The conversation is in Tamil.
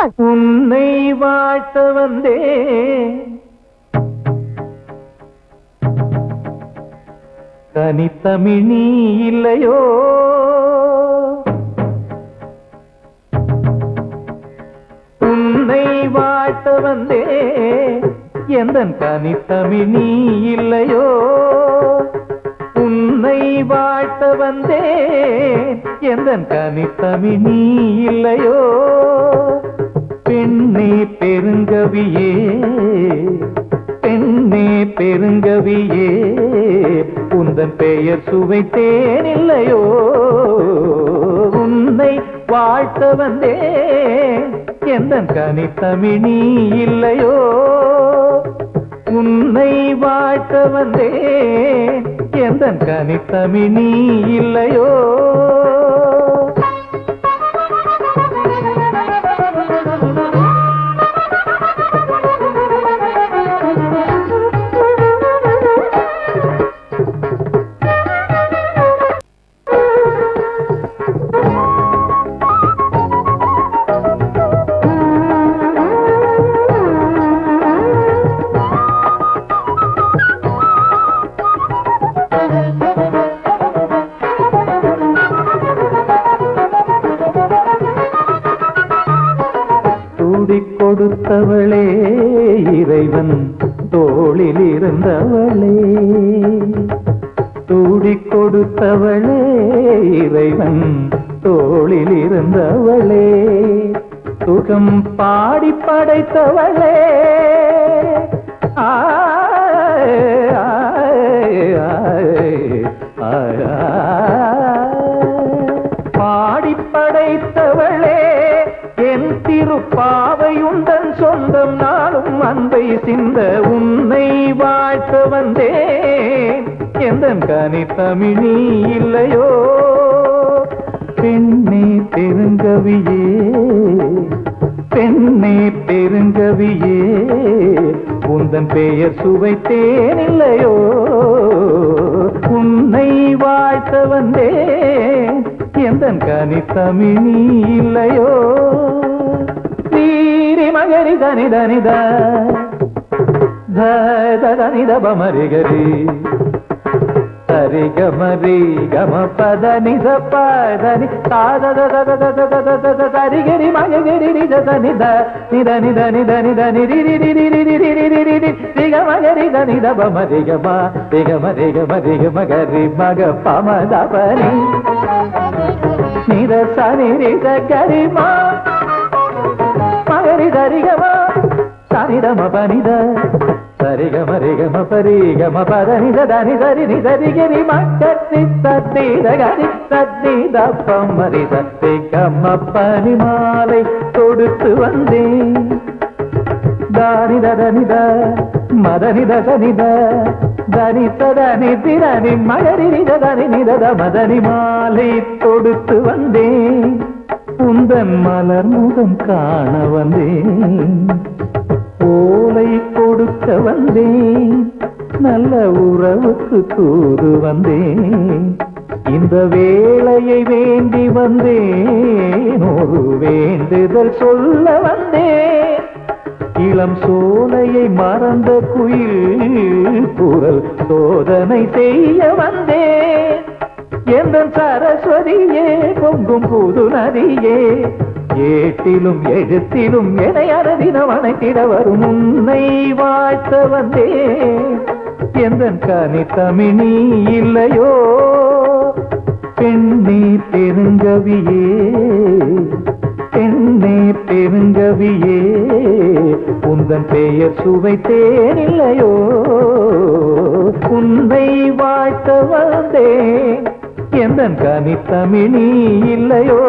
உன்னை வாழ்த்த வந்தே தனித்தமிழி இல்லையோ? உன்னை வாழ்த்த வந்தே எந்த தனித்தமிழி இல்லையோ? உன்னை வாழ்த்த வந்தே எந்த தனித்தமிழி இல்லையோ? பெண்ணே பெருங்கவியே பெண்ணே பெருங்கவியே உந்தன் பெயர் சுவைத்தேன் இல்லையோ உன்னை வாழ்த்த வந்தேன் எந்த கனித்தமிழ் நீ இல்லையோ உன்னை வாழ்த்த வந்தேன் எந்த கனித்தமிழ் நீ இல்லையோ. கொடுத்தவளே இறைவன் தோளில் இருந்தவளே தூடி கொடுத்தவளே இறைவன் தோளில் இருந்தவளே சுகம் பாடி படைத்தவளே. ஆ சொந்தம் நாளும் அன்பை சிந்த உன்னை வாழ்த்த வந்தேன் எந்த கனி தமிழி இல்லையோ? பெண்ணே பெருங்கவியே பெண்ணே பெருங்கவியே உந்தன் பெயர் சுவைத்தேன் இல்லையோ? உன்னை வாழ்த்த வந்தேன் எந்த கனி தமிழி இல்லையோ? தீரி மகரி தனி தனித தனித பமரிகரி சரி கமரி கம பத நித பதனி சாத சரிகரி மகரி நித நித நித நித நித நித நிரி நிரி நிரி நிரி நிரி நிரி ரிக மகரி நித பமரி கம ரிக மரி கம ரிக மகரி மக பமத சரிகமா? சரிதம பனித சரிகம ரிகம பரிகம பதனித தனி சரி நிதரி கிரி மக்கி சத்தீத கரி சத்தீத பம்மரி சத்தி கம்ம பனி மாலை கொடுத்து வந்தேன். தானித தனித மதனித சனித தனி சதனி திரணி மகரி நித தனி நிதத மதனி மாலை கொடுத்து வந்தேன். உந்தன் மலர் முகம் காண வந்தேன். ஓலை கொடுக்க வந்தேன். நல்ல உறவுக்கு தூது வந்தேன். இந்த வேளையை வேண்டி வந்தேன். ஒரு வேண்டுதல் சொல்ல வந்தேன். இளம் சோலையை மறந்த குயில் குரல் சோதனை செய்ய வந்தேன். எந்தன் சரஸ்வதியே பொங்கும் புது நதியே. ஏட்டிலும் எழுத்திலும் என அரதினம் அணைத்திட வரும் உன்னை வாழ்த்த வந்தே எந்தன் கனி தமிழி இல்லையோ பெண்ணே பெருங்கவியே. பெண்ணே பெருங்கவியே உந்தன் பெயர் சுவைத்தேன் இல்லையோ உன்னை வாழ்த்த வந்தேன். எந்த கனி தமிழி இல்லையோ?